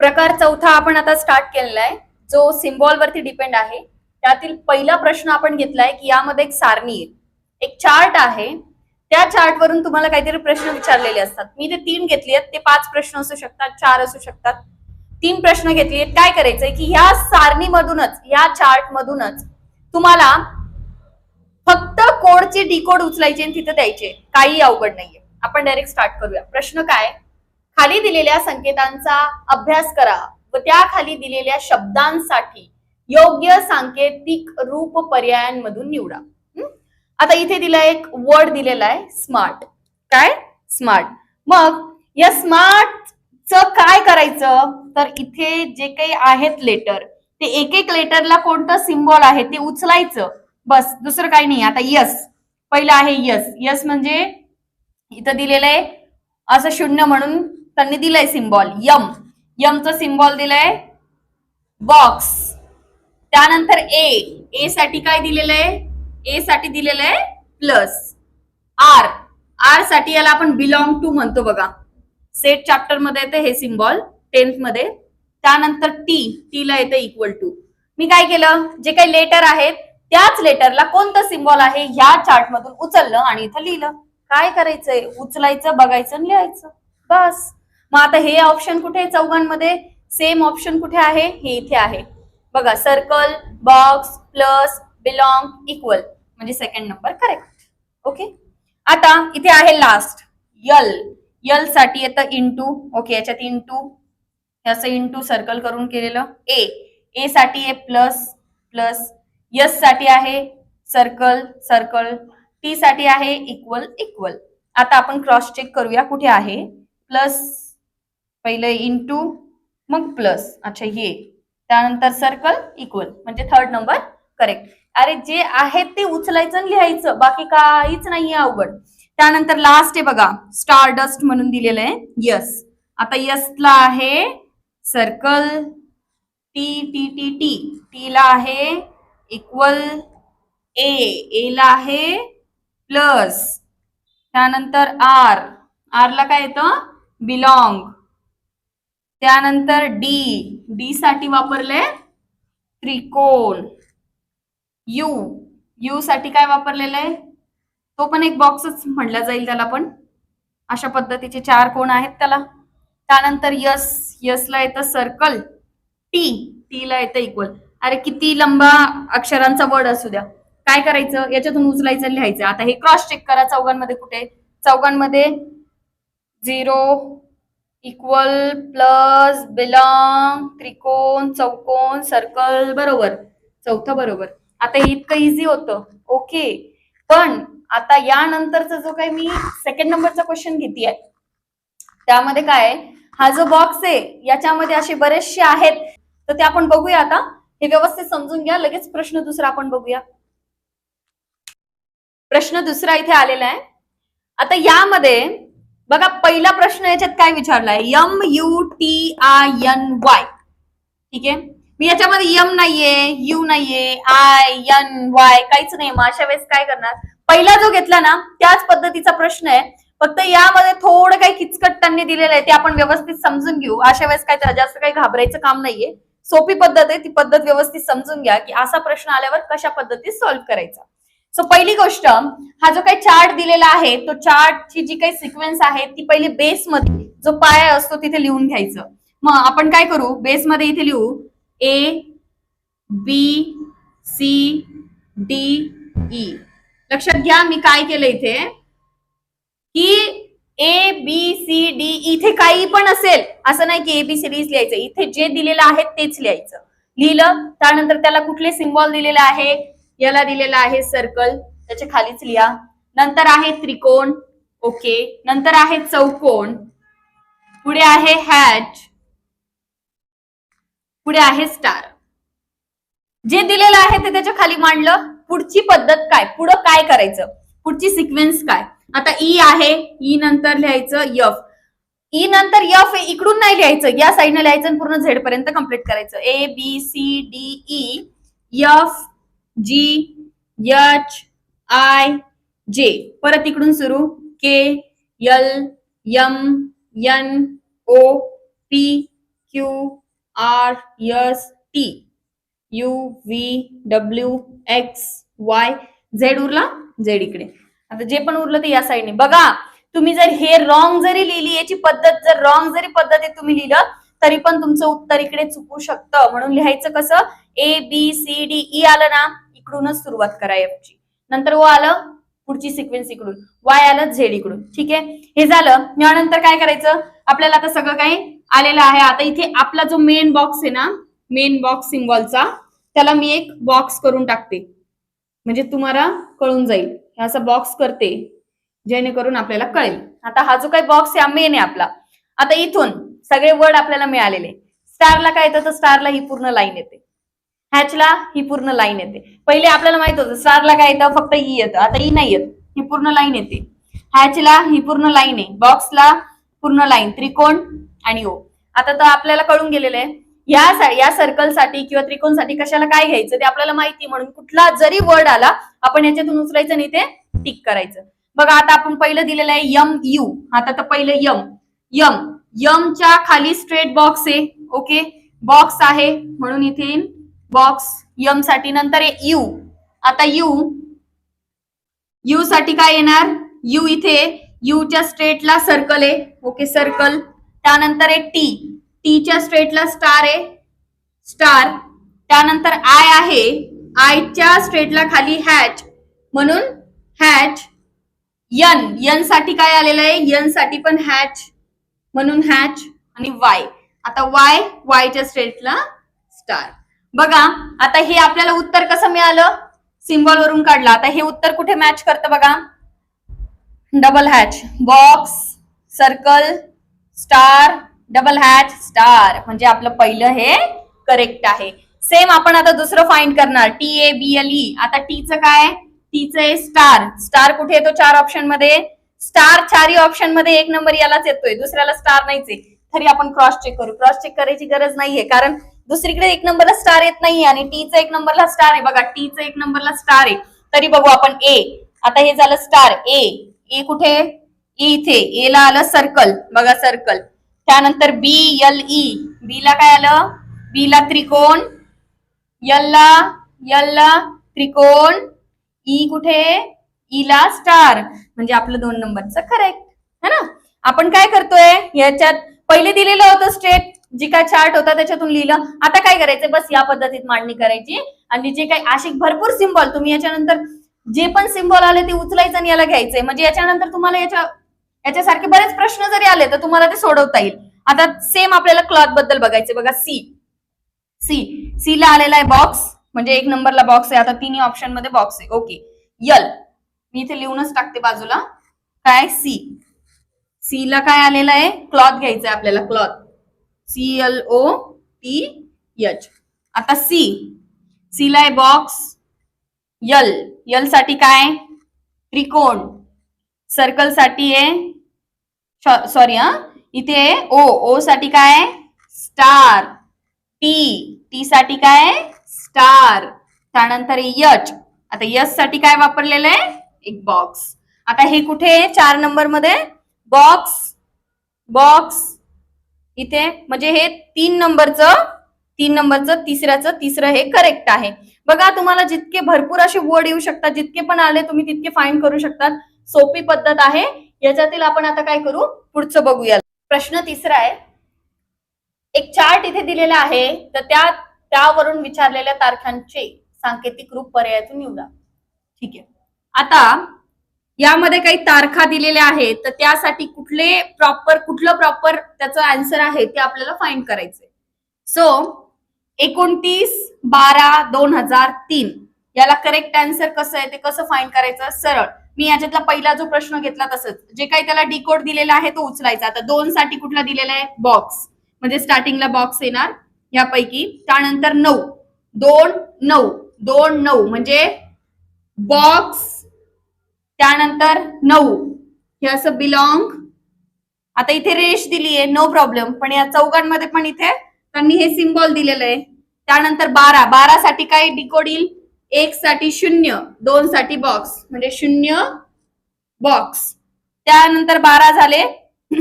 प्रकार चौथा आपण आता स्टार्ट केलेला आहे. जो सिम्बॉल वरती डिपेंड आहे. त्यातील पहिला प्रश्न आपण घेतलाय की यामध्ये एक सारणी आहे. एक चार्ट आहे. त्या चार्ट वरून तुम्हाला काहीतरी प्रश्न विचारलेले असतात. मी ते तीन घेतली आहेत. ते पाच प्रश्न असू शकतात चार असू शकतात. तीन प्रश्न घेतली आहेत. काय करायचंय की ह्या सारणीमधूनच ह्या चार्ट मधूनच तुम्हाला फक्त कोडचे डिकोड उचलायचे आणि तिथे द्यायचे काही अवघड नाहीये. आपण डायरेक्ट स्टार्ट करूया. प्रश्न काय खाली दिलेल्या संकेतांचा अभ्यास करा व त्या खाली दिलेल्या शब्दांसाठी योग्य सांकेतिक रूप पर्यायांमधून निवडा. आता इथे दिला एक वर्ड दिलेला आहे स्मार्ट काय? स्मार्ट मग या स्मार्ट च काय करायचं? तर इथे जे काही आहेत लेटर ते एक एक लेटरला कोणतं सिम्बॉल आहे ते उचलायचं. बस दुसरं काही नाही. आता यस पहिलं आहे यस यस म्हणजे इथं दिलेलं आहे असं शून्य म्हणून त्यांनी दिलंय सिम्बॉल यम. यमचं सिम्बॉल दिलंय बॉक्स त्यानंतर ए ए साठी काय दिलेलं आहे ए साठी दिलेलं आहे प्लस आर आरसाठी याला आपण बिलॉंग टू म्हणतो बघा. सेट चॅप्टरमध्ये येतं हे सिम्बॉल टेन्थमध्ये. त्यानंतर टी टी ला येतं इक्वल टू मी काय केलं? जे काही लेटर आहेत त्याच लेटरला कोणतं सिम्बॉल आहे ह्या चार्ट मधून उचललं आणि इथं लिहिलं. काय करायचंय? उचलायचं बघायचं आणि लिहायचं. बस. मग आता हे ऑप्शन कुठे आहे? चौघांमध्ये सेम ऑप्शन कुठे आहे? हे इथे आहे. बघा circle box plus belong equal म्हणजे सेकंड नंबर करेक्ट ओके आता इथे आहे लास्ट यल यलसाठी येतं इंटू ओके याच्यात इंटू असं इंटू सर्कल करून केलेलं. ए ए साठी आहे प्लस प्लस यससाठी आहे सर्कल सर्कल टी साठी आहे इक्वल इक्वल आता आपण क्रॉस चेक करूया कुठे आहे. प्लस पहिलं इंटू मग प्लस अच्छा ये. त्यानंतर सर्कल इक्वल म्हणजे थर्ड नंबर करेक्ट अरे जे आहे ते उचलायचं आणि लिहायचं. बाकी काहीच नाहीये अवघड. त्यानंतर लास्ट आहे बघा. स्टार डस्ट म्हणून दिलेलं आहे. यस आता यसला आहे circle T T T T टीला आहे इक्वल ए एला आहे प्लस त्यानंतर आर आरला काय येतं? बिलॉंग त्यानंतर डी डी साठी वापरले त्रिकोण. यू यू साठी काय वापरलेलं? आहे तो पण एक बॉक्सच म्हणला जाईल त्याला पण. अशा पद्धतीचे चार कोण आहेत त्याला. त्यानंतर यस यसला येतं सर्कल टी टी ला येतं इक्वल अरे किती लंबा अक्षरांचा वर्ड असू द्या. काय करायचं? याच्यातून उचलायचं लिहायचं. आता हे क्रॉस चेक करा चौघांमध्ये कुठे? चौघांमध्ये झिरो इक्वल प्लस बिलॉंग त्रिकोण चौकोन सर्कल बरोबर. चौथं बरोबर. आता इतकं इझी होतं. ओके पण आता यानंतरचा जो काही मी सेकंड नंबरचा क्वेश्चन घेते आहे त्यामध्ये काय आहे, हा जो बॉक्स आहे याच्यामध्ये असे बरेचसे आहेत. तर ते आपण बघूया आता. हे व्यवस्थित समजून घ्या. लगेच प्रश्न दुसरा आपण बघूया. प्रश्न दुसरा इथे आलेला आहे. आता यामध्ये बघा पहिला प्रश्न याच्यात काय विचारलाय? M U T I N Y. ठीक आहे? मी याच्यामध्ये यम नाहीये यू नाहीये आय एन वाय काहीच नाही मग अशा वेळेस काय करणार? पहिला जो घेतला ना त्याच पद्धतीचा प्रश्न आहे. फक्त यामध्ये थोडं काही किचकट त्यांनी दिलेलं आहे ते आपण व्यवस्थित समजून घेऊ. अशा वेळेस काय जास्त काही घाबरायचं काम नाहीये. सोपी पद्धत आहे ती पद्धत व्यवस्थित समजून घ्या की असा प्रश्न आल्यावर कशा पद्धतीत सॉल्व्ह करायचा. सो पहिली गोष्ट हा जो काही चार्ट दिलेला आहे तो चार्टची जी काही सिक्वेन्स आहे ती पहिली बेसमध्ये जो पाया असतो तिथे लिहून घ्यायचं. मग आपण काय करू? बेसमध्ये इथे लिहू. A B C D E लक्षात घ्या मी काय केलं इथे? की ए बी सी डी इथे काही पण असेल असं नाही की ए बी सी डी लिहायचं. इथे जे दिलेलं आहे तेच लिहायचं. लिहिलं त्यानंतर त्याला कुठले सिम्बॉल दिलेले आहे? याला दिलेलं आहे सर्कल त्याच्या खालीच लिहा. नंतर आहे त्रिकोण. ओके नंतर आहे चौकोन पुढे आहे हॅच पुढे आहे स्टार जे दिलेलं आहे ते त्याच्याखाली मांडलं. पुढची पद्धत काय? पुढं काय करायचं? पुढची सिक्वेन्स काय? आता ई आहे. ई नंतर लिहायचं यफ ई e नंतर यफ इकडून नाही लिहायचं. या साईडने लिहायचं पूर्ण झेड पर्यंत कंप्लीट करायचं. A B C D E F G H I J परत इकडून सुरू. K L M N O P Q R S T U V W X Y Z उरला. झेड इकडे. आता जे पण उरलं ते या साईडने बघा तुम्ही जर हे रॉंग जरी लिहिली याची पद्धत जर रॉंग जरी पद्धतीत तुम्ही लिहिलं तरी पण तुमचं उत्तर इकडे चुकू शकतं. म्हणून लिहायचं कसं? A B C D E आलं ना. इकडूनच सुरुवात करा एफची नंतर ओ आलं पुढची सिक्वेन्स इकडून वाय आलं झेड इकडून. ठीक आहे? हे झालं. यानंतर काय करायचं? आपल्याला आता सगळं काही आलेलं आहे. आता इथे आपला जो मेन बॉक्स आहे ना मेन बॉक्स सिम्बॉलचा त्याला मी एक बॉक्स करून टाकते. म्हणजे तुम्हाला कळून जाईल. हे असा बॉक्स करते जेणेकरून आपल्याला कळेल. आता हा जो काही बॉक्स आहे मेन आहे आपला. आता इथून सगळे वर्ड आपल्याला मिळालेले. स्टारला काय येतं? तर स्टारला ही पूर्ण लाईन येते. हॅचला ही पूर्ण लाईन येते. पहिले आपल्याला माहीत होतं स्टारला काय येतं? फक्त ई येतं. आता ई नाही येत. ही पूर्ण लाईन येते. हॅचला ही पूर्ण लाईन आहे. बॉक्सला पूर्ण लाईन त्रिकोण आणि ओ आता तर आपल्याला कळून गेलेलं आहे. या या सर्कलसाठी किंवा त्रिकोणसाठी कशाला काय घ्यायचं ते आपल्याला माहिती आहे. म्हणून कुठला जरी वर्ड आला आपण याच्यातून उचलायचं आणि ते टिक करायचं. बघा आता आपण पहिलं दिलेलं आहे यम यू आता तर पहिलं यम यम यमच्या खाली स्ट्रेट बॉक्स आहे. ओके बॉक्स आहे. म्हणून इथे बॉक्स यमसाठी नंतर यू आता यू यू साठी काय येणार? यू इथे यूच्या स्ट्रेटला सर्कल आहे. ओके सर्कल त्यानंतर आहे टी टीच्या स्ट्रेटला स्टार आहे. स्टार त्यानंतर आय आहे. आयच्या स्ट्रेटला खाली हॅच म्हणून हॅच यन यनसाठी काय आलेलं आहे? यनसाठी पण हॅच म्हणून हॅच आणि वाय आता वाय वायच्या स्ट्रेटला स्टार बघा आता हे आपल्याला उत्तर कसं मिळालं? सिम्बॉल वरून काढलं. आता हे उत्तर कुठे मॅच करतं बघा? Double hatch box circle star double hatch star म्हणजे आपलं पहिलं हे करेक्ट आहे. सेम आपण आता दुसरं फाइंड करणार. T A B L E आता टीचं काय? टीचं आहे स्टार स्टार कुठे येतो चार ऑप्शनमध्ये? स्टार चारही ऑप्शनमध्ये एक नंबर यालाच येतोय. दुसऱ्याला स्टार नाहीच आहे. तरी आपण क्रॉस चेक करू. क्रॉस चेक करायची गरज नाहीये. कारण दुसरीकडे एक नंबरला स्टार येत नाही आणि टीचा एक नंबरला स्टार आहे. बघा टीचा एक नंबरला स्टार आहे. तरी बघू आपण ए आता हे झालं स्टार ए ए कुठे? E इथे. ए ला आलं सर्कल बघा सर्कल त्यानंतर बी एल ई बी ला काय आलं? बी ला त्रिकोण. यल ला यल ला त्रिकोण. ई कुठे? ई ला स्टार म्हणजे आपलं दोन नंबरचं करेक्ट है ना? आपण काय करतोय? याच्यात पहिले दिलेलं होतं स्टेट जी काय चार्ट होता त्याच्यातून लिहिलं. आता काय करायचं? बस या पद्धतीत मांडणी करायची. आणि जे काही अशी भरपूर सिम्बॉल तुम्ही याच्यानंतर जे पण सिम्बॉल आले ते उचलायचं आणि याला घ्यायचंय. म्हणजे याच्यानंतर तुम्हाला याच्या याच्यासारखे बरेच प्रश्न जरी आले तर तुम्हाला ते सोडवता येईल. आता सेम आपल्याला क्लॉथबद्दल बघायचं बघा सी सी सी ला आलेला आहे बॉक्स म्हणजे एक नंबरला बॉक्स आहे. आता तिन्ही ऑप्शनमध्ये बॉक्स आहे. ओके यल मी इथे लिहूनच टाकते बाजूला. काय? सी सी ला काय आलेलं आहे? क्लॉथ घ्यायचं आहे आपल्याला cloth C L O T H आता सी सी लाय आहे बॉक्स यल यलसाठी काय? त्रिकोण. सर्कलसाठी आहे सॉरी हा? इथे ओ ओ साठी काय? स्टार टी टी साठी काय? स्टार त्यानंतर यच आता यससाठी काय वापरलेलं आहे? एक बॉक्स आता हे कुठे आहे? चार नंबरमध्ये. बॉक्स बॉक्स इथे म्हणजे हे तीन नंबरचं तीन नंबरचं तिसऱ्याचं तिसरं हे करेक्ट आहे. बघा तुम्हाला जितके भरपूर असे वर्ड येऊ शकतात जितके पण आले तुम्ही तितके फाईंड करू शकतात. सोपी पद्धत आहे. याच्यातील आपण आता काय करू? पुढचं बघूया प्रश्न तिसरा आहे. एक चार्ट इथे दिलेला आहे. तर त्या त्यावरून विचारलेल्या तारखांचे सांकेतिक रूप पर्यायातून निवडा ठीक आहे. आता यामध्ये काही तारखा दिलेल्या आहेत तर त्यासाठी कुठले प्रॉपर कुठलं प्रॉपर त्याचं आन्सर आहे ते आपल्याला फाइंड करायचंय. सो एकोणतीस बारा दोन हजार तीन. याला करेक्ट आन्सर कसं आहे ते कसं फाइंड करायचं? सरळ. मी याच्यातला पहिला जो प्रश्न घेतला तसंच. जे काही त्याला डिकोड दिलेला आहे तो उचलायचा. आता दोन साठी कुठला दिलेला आहे? बॉक्स म्हणजे स्टार्टिंगला बॉक्स येणार यापैकी. त्यानंतर नऊ. दोन नऊ. दोन नऊ. म्हणजे बॉक्स त्यानंतर नऊ. हे असं बिलॉंग आता इथे रेश दिली आहे नो प्रॉब्लेम पण या चौघांमध्ये पण इथे त्यांनी हे सिम्बॉल दिलेलं आहे. त्यानंतर बारा. बारा साठी काय डिकोड येईल एक साठी शून्य. दोन साठी बॉक्स म्हणजे शून्य बॉक्स त्यानंतर बारा झाले.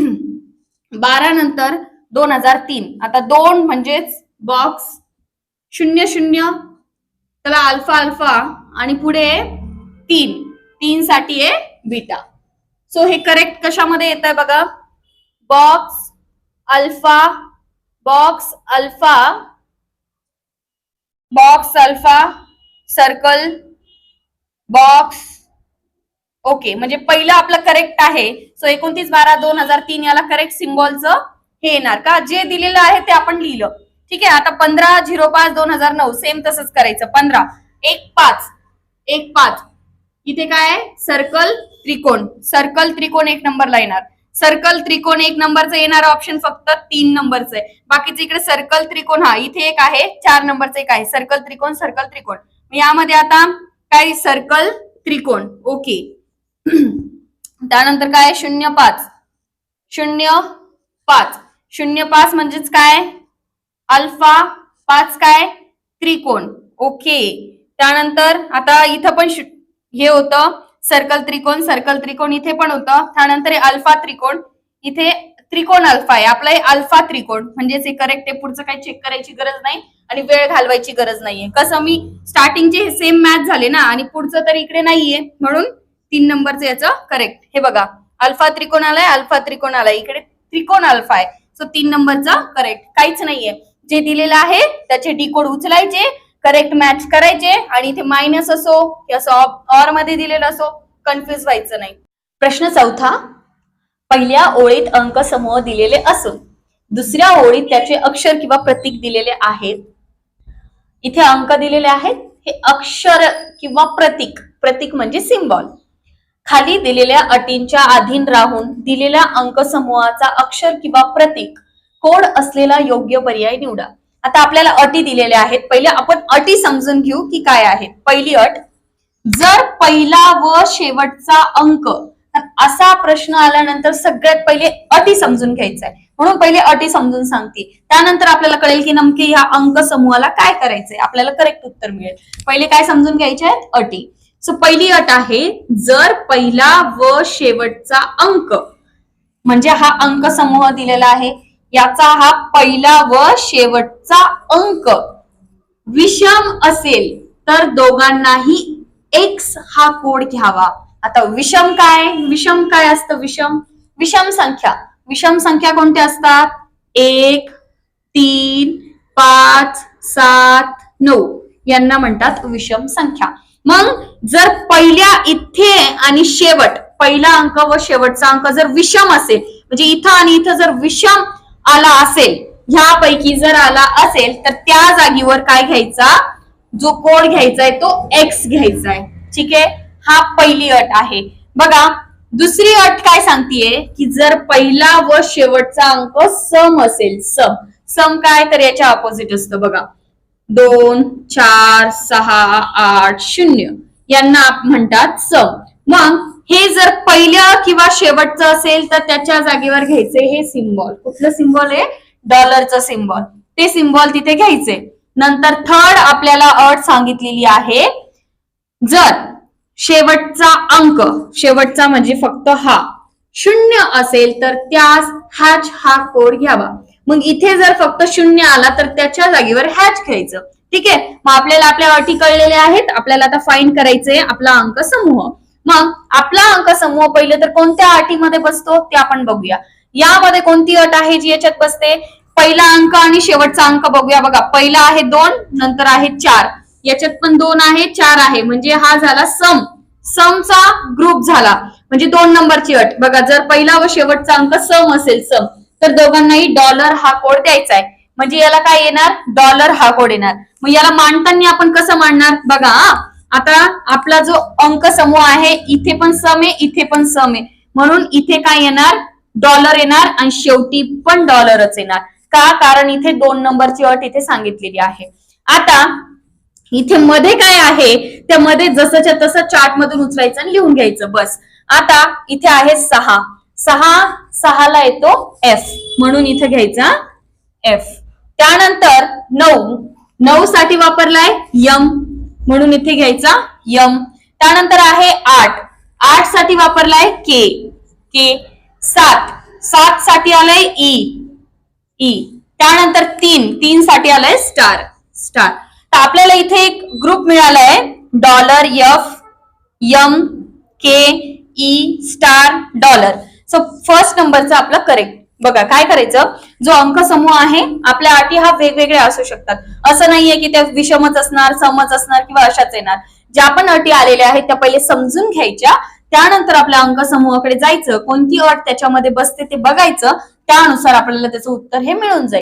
बारा नंतर दोन हजार तीन. आता दोन म्हणजेच बॉक्स शून्य शून्य. त्याला अल्फा अल्फा आणि पुढे तीन. तीन साठी आहे बीटा. सो हे करेक्ट कशामध्ये येत आहे बघा? Box alpha box alpha box alpha circle box okay म्हणजे पहिलं आपलं करेक्ट आहे. सो एकोणतीस बारा दोन हजार तीन याला करेक्ट सिम्बॉलचं हे येणार का? जे दिलेलं आहे ते आपण लिहिलं. ठीक आहे आता पंधरा झिरो पाच दोन हजार नऊ सेम तसंच करायचं. पंधरा एक पाच एक पाच. इथे काय आहे? सर्कल त्रिकोण. सर्कल त्रिकोण एक नंबरला येणार. सर्कल त्रिकोण एक नंबरचं येणार ऑप्शन फक्त तीन नंबरचं आहे. बाकीचे इकडे सर्कल त्रिकोण हा इथे एक आहे चार नंबरचा एक आहे. सर्कल त्रिकोण सर्कल त्रिकोण. यामध्ये आता काय? सर्कल त्रिकोण. ओके त्यानंतर काय शून्य पाच. शून्य पाच. शून्य पाच म्हणजेच काय? अल्फा पाच काय? त्रिकोण. ओके त्यानंतर आता इथं पण हे होतं. सर्कल त्रिकोण सर्कल त्रिकोण इथे पण होतं. त्यानंतर हे अल्फा त्रिकोण. इथे त्रिकोण अल्फा आहे. आपलं हे अल्फा त्रिकोण. म्हणजेच हे करेक्ट आहे. पुढचं काही चेक करायची गरज नाही आणि वेळ घालवायची गरज नाहीये. कसं मी स्टार्टिंगचे हे सेम मॅच झाले ना आणि पुढचं तर इकडे नाहीये. म्हणून तीन नंबरचं याचं करेक्ट हे बघा. अल्फा त्रिकोण आलाय अल्फा त्रिकोण आलाय. इकडे त्रिकोण अल्फा आहे. सो तीन नंबरचा करेक्ट काहीच नाहीये. जे दिलेलं आहे त्याचे डिकोड उचलायचे. करेक्ट मॅच करायचे आणि इथे मायनस असो की असं ऑरमध्ये दिलेलं असो कन्फ्युज व्हायचं नाही. प्रश्न चौथा पहिल्या ओळीत अंक समूह दिलेले असून दुसऱ्या ओळीत त्याचे अक्षर किंवा प्रतीक दिलेले आहेत. इथे अंक दिलेले आहेत. हे अक्षर किंवा प्रतीक प्रतीक म्हणजे सिम्बॉल खाली दिलेल्या अटींच्या अधीन राहून दिलेल्या अंक समूहाचा अक्षर किंवा प्रतीक कोड असलेला योग्य पर्याय निवडा. आता आपल्याला अटी दिलेल्या आहेत. पहिले आपण अटी समजून घेऊ की काय आहेत. पहिली अट जर पहिला व शेवटचा अंक असा प्रश्न आल्यानंतर सगळ्यात पहिले अटी समजून घ्यायचा आहे. म्हणून पहिले अटी समजून सांगते. त्यानंतर आपल्याला कळेल की नमकी ह्या अंक समूहाला काय करायचंय. आपल्याला करेक्ट उत्तर मिळेल. पहिले काय समजून घ्यायचे आहेत? अटी. सो पहिली अट आहे जर पहिला व शेवटचा अंक म्हणजे हा अंक समूह दिलेला आहे याचा हा पहिला व शेवटचा अंक. विषम असेल तर दोघांनाही एक्स हा कोड घ्यावा. आता विषम काय? विषम काय असतं विषम? विषम संख्या. विषम संख्या कोणत्या असतात? एक तीन पाच सात नऊ. यांना म्हणतात विषम संख्या. मग जर पहिल्या इथे आणि शेवट पहिला अंक व शेवटचा अंक जर विषम असेल म्हणजे इथं आणि इथं जर विषम आला असेल ह्यापैकी जर आला असेल तर त्या जागेवर काय घ्यायचा? जो कोड घ्यायचा आहे तो एक्स घ्यायचा आहे ठीक आहे? हा पहिली अट आहे. बघा दुसरी अट काय सांगतेय? की जर पहिला व शेवटचा अंक सम असेल सम. सम काय? तर याच्या ऑपोजिट असतं बघा. दोन चार सहा आठ शून्य. यांना म्हणतात सम. मग हे जर पहिल्या किंवा शेवटचं असेल तर त्याच्या जागेवर घ्यायचे हे सिम्बॉल कुठलं सिम्बॉल आहे? डॉलरचं सिम्बॉल ते सिम्बॉल तिथे घ्यायचे. नंतर थर्ड आपल्याला अट सांगितलेली आहे. जर शेवटचा अंक शेवटचा म्हणजे फक्त हा शून्य असेल तर त्यास हॅच हा कोड घ्यावा. मग इथे जर फक्त शून्य आला तर त्याच्या जागेवर हॅच घ्यायचं. ठीक आहे? मग आपल्याला आपल्या अटी कळलेल्या आहेत. आपल्याला आता फाईन करायचंय. आपला अंक समूह. मग आपला अंक समूह पहिले तर कोणत्या अटीमध्ये बसतो ते आपण बघूया. यामध्ये कोणती अट आहे जी याच्यात बसते? पहिला अंक आणि शेवटचा अंक बघूया बघा. पहिला आहे दोन नंतर आहे चार. याच्यात पण दोन आहे चार आहे. म्हणजे हा झाला सम. समचा ग्रुप झाला. म्हणजे दोन नंबरची अट. बघा जर पहिला व शेवटचा अंक सम असेल सम तर दोघांनाही डॉलर हा कोड द्यायचा आहे. म्हणजे याला काय येणार? डॉलर हा कोड येणार. मग याला मांडताना आपण कसं मांडणार? बघा हा. आता आपला जो अंक समूह आहे इथे पण सम आहे इथे पण सम आहे. म्हणून इथे काय येणार? डॉलर येणार आणि शेवटी पण डॉलरच येणार. का? कारण इथे दोन नंबरची अट इथे सांगितलेली आहे. आता इथे मध्ये काय आहे? त्यामध्ये जसंच्या तसं चार्ट मधून उचलायचं आणि लिहून घ्यायचं. बस. आता इथे आहे सहा. सहा सहाला येतो एफ म्हणून इथे घ्यायचा एफ त्यानंतर नऊ. नऊ साठी वापरलाय यम म्हणून इथे घ्यायचा यम. त्यानंतर आहे आठ. आठसाठी वापरलाय के. के. सात. सात साठी आलंय ई. ई. त्यानंतर तीन. तीन साठी आलंय स्टार. स्टार. तर आपल्याला इथे एक ग्रुप मिळालाय. Dollar F M K E star dollar. So first नंबरचं आपलं करेक्ट बघा काय करायचं? जो अंक समूह आहे आपल्या अटी हा वेगवेगळ्या असू शकतात. असं नाहीये की त्या विषमच असणार समच असणार किंवा अशाच येणार. ज्या पण अटी आलेल्या आहेत त्या पहिले समजून घ्यायच्या. त्यानंतर आपल्या अंक समूहाकडे जायचं. कोणती अट त्याच्यामध्ये बसते ते बघायचं. त्यानुसार आपल्याला त्याचं उत्तर हे मिळून जाईल.